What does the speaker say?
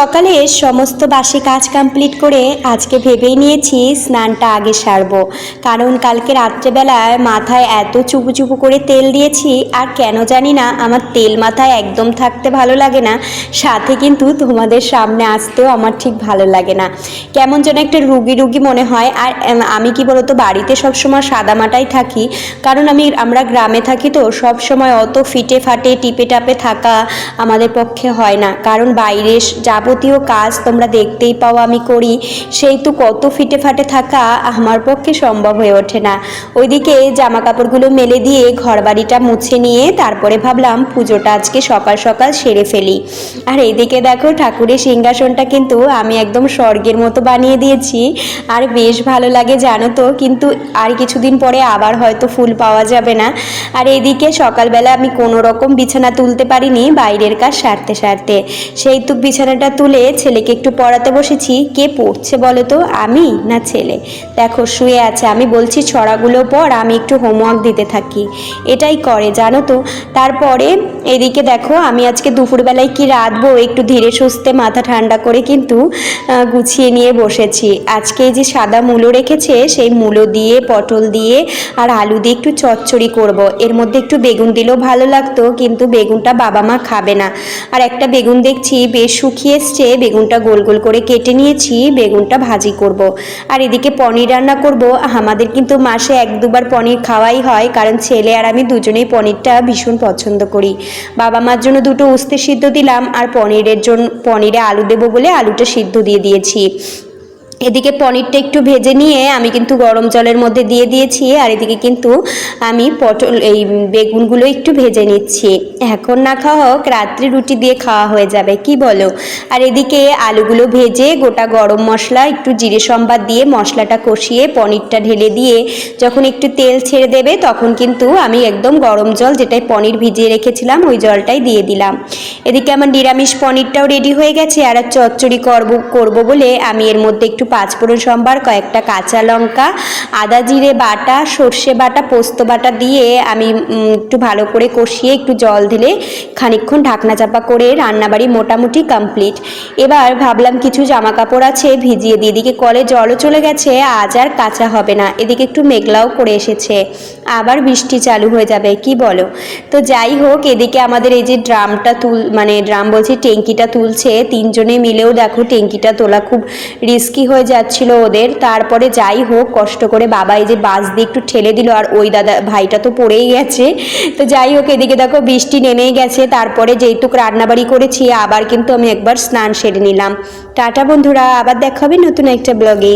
সকালে সমস্ত বাসি কাজ কমপ্লিট করে আজকে ভেবেই নিয়েছি স্নানটা আগে সারবো। কারণ কালকে রাত্রেবেলায় মাথায় এত চুপু চুপু করে তেল দিয়েছি, আর কেন জানি না আমার তেল মাথায় একদম থাকতে ভালো লাগে না। সাথে কিন্তু তোমাদের সামনে আসতেও আমার ঠিক ভালো লাগে না। কেমন যেন একটা রুগী রুগী মনে হয়, আর আমি কি বলতো, বাড়িতে সবসময় সাদা মাটাই থাকি। কারণ আমি, আমরা গ্রামে থাকি তো সব সময় অত ফিটে ফাটে, টিপে টাপে থাকা আমাদের পক্ষে হয় না। কারণ বাইরে যাবতীয় কাজ তোমরা দেখতেই পাও আমি করি। সেই তো কত ফিটে ফাটে থাকা আমার পক্ষে সম্ভব হয়ে ওঠে না। ওইদিকে জামা কাপড়গুলো মেলে দিয়ে ঘর বাড়িটা মুছে নিয়ে তারপরে ভাবলাম পুজোটা আজকে সকাল সকাল সেরে ফেলি। আর এইদিকে দেখো ঠাকুরের সিংহাসনটা কিন্তু আমি একদম স্বর্গের মতো বানিয়ে দিয়েছি। আর বেশ ভালো লাগে জানো তো, কিন্তু আর কিছুদিন পরে আবার হয়তো ফুল পাওয়া যাবে না। আর এইদিকে সকালবেলা আমি কোনো রকম বিছানা তুলতে পারিনি, বাইরের কাজ সারতে সারতে। সেই তো বিছানাটা তুলে ছেলেকে একটু পড়াতে বসেছি। কে পড়ছে বলো তো? আমি না ছেলে? দেখো, শুয়ে আছে। আমি বলছি, ছড়াগুলো পর আমি একটু হোমওয়ার্ক দিতে থাকি। এটাই করে, জানো তো? তারপরে এদিকে দেখো, আমি আজকে দুপুরবেলায় কি রাঁধবো? একটু ধীরে সুস্থে মাথা ঠান্ডা করে কিন্তু গুছিয়ে নিয়ে বসেছি। আজকে যে সাদা মূলো রেখেছে, সেই মূলো দিয়ে, পটল দিয়ে আর আলু দিয়ে একটু চচ্চড়ি করব। এর মধ্যে একটু বেগুন দিলেও ভালো লাগতো, কিন্তু বেগুনটা বাবা মা খাবে না। আর একটা বেগুন দেখছি, বেশ শুকিয়ে এসছে বেগুনটা গোল গোল করে কেটে নিয়েছি, বেগুনটা ভাজি করব। আর এদিকে পনির রান্না করব। আমাদের কিন্তু মাসে এক দুবার পনির খাওয়াই হয়, কারণ ছেলে আর আমি দুজনেই পনিরটা ভীষণ পছন্দ করি। বাবা মার জন্য দুটো উস্তে সিদ্ধ দিলাম, আর পনিরের জন্য পনিরে আলু দেবো বলে আলুটা সিদ্ধ দিয়ে দিয়েছি। এদিকে পনিরটা একটু ভেজে নিয়ে আমি কিন্তু গরম জলের মধ্যে দিয়ে দিয়েছি, আর এদিকে কিন্তু আমি পটল এই বেগুনগুলো একটু ভেজে নিচ্ছি। এখন না খাওয়া হোক, রাত্রে রুটি দিয়ে খাওয়া হয়ে যাবে, কি বলো? আর এদিকে আলুগুলো ভেজে গোটা গরম মশলা, একটু জিরে সম্বাদ দিয়ে মশলাটা কষিয়ে পনিরটা ঢেলে দিয়ে যখন একটু তেল ছেড়ে দেবে, তখন কিন্তু আমি একদম গরম জল, যেটাই পনির ভিজিয়ে রেখেছিলাম, ওই জলটাই দিয়ে দিলাম। এদিকে আমার নিরামিষ পনিরটাও রেডি হয়ে গেছে, আর চচ্চড়ি করব করব বলে আমি এর মধ্যে একটু পাঁচফোড়ন সম্বার, কয়েকটা কাঁচা লঙ্কা, আদা জিরে বাটা, সর্ষে বাটা, পোস্ত বাটা দিয়ে আমি একটু ভালো করে কষিয়ে একটু জল দিলে খানিকক্ষণ ঢাকনা চাপা করে রান্নাবাড়ি মোটামুটি কমপ্লিট এবার ভাবলাম কিছু জামা কাপড় আছে, ভিজিয়ে দিয়ে এদিকে কলে জলও চলে গেছে, আজ আর কাঁচা হবে না, এদিকে একটু মেঘলাও করে এসেছে। আবার বৃষ্টি চালু হয়ে যাবে, কি বলো? তো যাই হোক, এদিকে আমাদের এই যে ড্রামটা তুল মানে ড্রাম বলছি ট্যাঙ্কিটা তুলছে, তিনজনে মিলেও দেখো ট্যাঙ্কিটা তোলা খুব রিস্কি হয়ে যাচ্ছিল ওদের। তারপরে যাই হোক, কষ্ট করে বাবা এই যে বাস দিয়ে একটু ঠেলে দিল আর ওই দাদা, ভাইটা তো পড়েই গেছে। তো যাই হোক, এদিকে দেখো বৃষ্টি নেমেই গেছে। তারপরে যেহেতু রান্নাবাড়ি করেছি, আবার কিন্তু আমি একবার স্নান সেরে নিলাম। টাটা বন্ধুরা, আবার দেখা হবে নতুন একটা ব্লগে